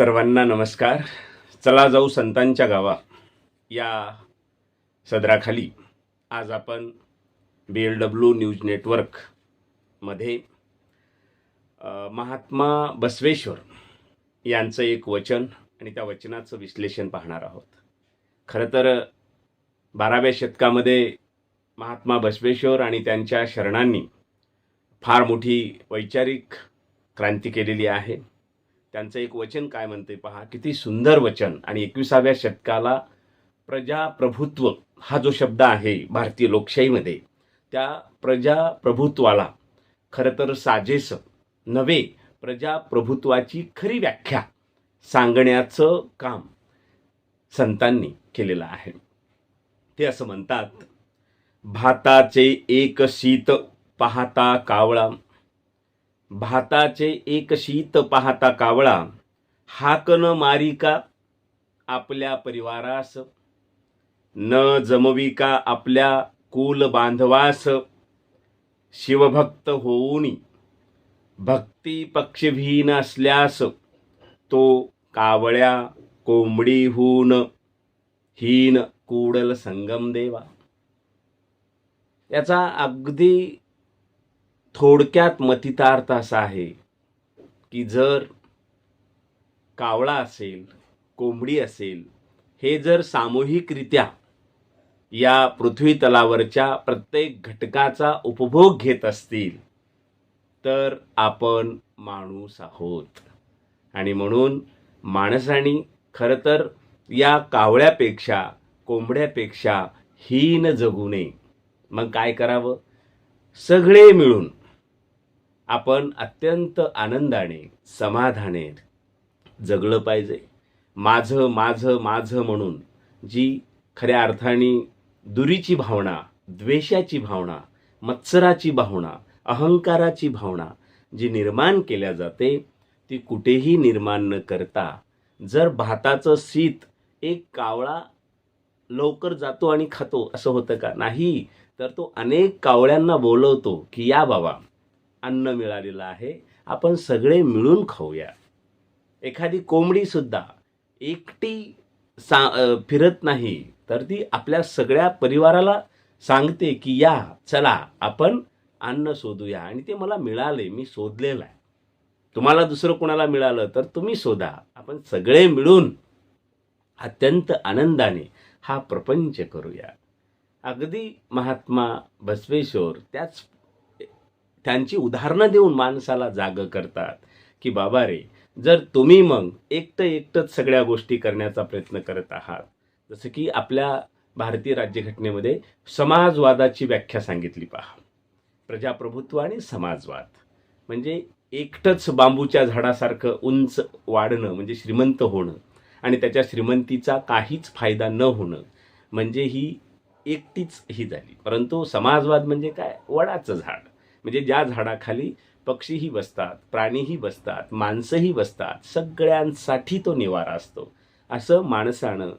सर्वांना नमस्कार. चला जाऊ संतांच्या गावा. या सदराखाली आज आपण बी एल डब्ल्यू न्यूज नेटवर्कमध्ये महात्मा बसवेश्वर यांचं एक वचन आणि त्या वचनाचं विश्लेषण पाहणार आहोत. खरं तर बाराव्या शतकामध्ये महात्मा बसवेश्वर आणि त्यांच्या शरणांनी फार मोठी वैचारिक क्रांती केलेली आहे. त्यांचं एक वचन काय म्हणते पहा? किती सुंदर वचन. आणि एकविसाव्या शतकाला प्रजाप्रभुत्व हा जो शब्द आहे भारतीय लोकशाहीमध्ये त्या प्रजाप्रभुत्वाला खरं तर साजेसं नव्हे प्रजाप्रभुत्वाची खरी व्याख्या सांगण्याचं काम संतांनी केलेलं आहे. ते असं म्हणतात भाताचे एक शीत पाहता कावळा भाताचे एक शीत पाहता कावळा हाकन मारिका आपल्या परिवारास? न जमविका आपल्या कुल बांधवास? शिवभक्त होऊन भक्ती पक्षभीन असल्यास तो कावळ्या कोंबडीहून हीन कुडल संगम देवा. याचा अगदी थोडक्यात मतितार्थ असा आहे की जर कावळा असेल कोंबडी असेल हे जर सामूहिकरित्या या पृथ्वी तलावरच्या प्रत्येक घटकाचा उपभोग घेत असतील तर आपण माणूस आहोत. आणि म्हणून माणसाने खरं तर या कावळ्यापेक्षा कोंबड्यापेक्षा हीन जगू नये. मग काय करावं? सगळे मिळून आपण अत्यंत आनंदाने समाधाने जगलं पाहिजे. माझं माझं माझं म्हणून जी खऱ्या अर्थाने दुरीची भावना द्वेषाची भावना मत्सराची भावना अहंकाराची भावना जी निर्माण केल्या जाते ती कुठेही निर्माण न करता जर भाताचं शीत एक कावळा लवकर जातो आणि खातो असं होतं का? नाही तर तो अनेक कावळ्यांना बोलवतो की या बाबा अन्न मिळालेलं आहे. आपण सगळे मिळून खाऊया. एखादी कोंबडीसुद्धा एकटी सा फिरत नाही तर ती आपल्या सगळ्या परिवाराला सांगते की या चला आपण अन्न शोधूया. आणि ते मला मिळाले मी शोधलेलं आहे. तुम्हाला दुसरं कोणाला मिळालं तर तुम्ही शोधा. आपण सगळे मिळून अत्यंत आनंदाने हा प्रपंच करूया. अगदी महात्मा बसवेश्वर त्याच त्यांची उदाहरणं देऊन माणसाला जाग करतात. की बाबा रे जर तुम्ही मग एकटं एकटंच सगळ्या गोष्टी करण्याचा प्रयत्न करत आहात जसं की आपल्या भारतीय राज्यघटनेमध्ये समाजवादाची व्याख्या सांगितली पहा. प्रजाप्रभुत्व आणि समाजवाद. म्हणजे एकटंच बांबूच्या झाडासारखं उंच वाढणं म्हणजे श्रीमंत होणं आणि त्याच्या श्रीमंतीचा काहीच फायदा न होणं म्हणजे ही एकटीच ही झाली. परंतु समाजवाद म्हणजे काय? वडाचं झाड. म्हणजे ज्या झाडाखाली पक्षीही बसतात प्राणीही बसतात माणसंही बसतात सगळ्यांसाठी तो निवारा असतो. असं माणसानं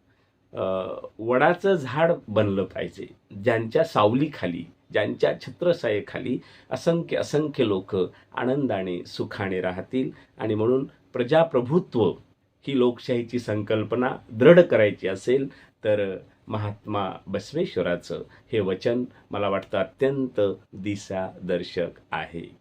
वडाचं झाड बनलं पाहिजे. ज्यांच्या सावलीखाली ज्यांच्या छत्रसायेखाली असंख्य असंख्य लोक आनंदाने सुखाने राहतील आणि म्हणून प्रजाप्रभुत्व ही लोकशाहीची संकल्पना दृढ करायची असेल तर महात्मा बसवेश्वराचं हे वचन मला वाटतं अत्यंत दिशादर्शक आहे.